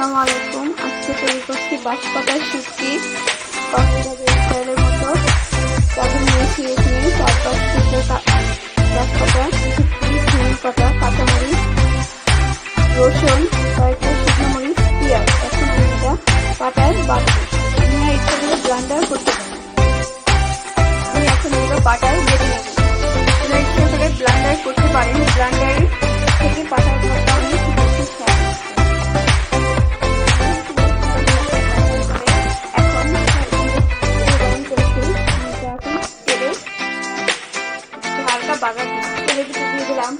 আসসালামু আলাইকুম। আজকে তৈরি করছি বাঁশপাতার শুটকি। কক্সবাজারের মতো তাদের নিয়েছি এখানে পাতা কাঁচামরিচ, রসুন, কয়েকটা শুকনো মরিচ, পেঁয়াজ। এখন পাটায় বাটবো। আমরা এটাকে ব্লান্ডার করতে পারি এখন এগুলো পাটায় বেটে ইচ্ছা করে করতে পারেন ব্লান্ডার বাগান। তেলে দিলাম।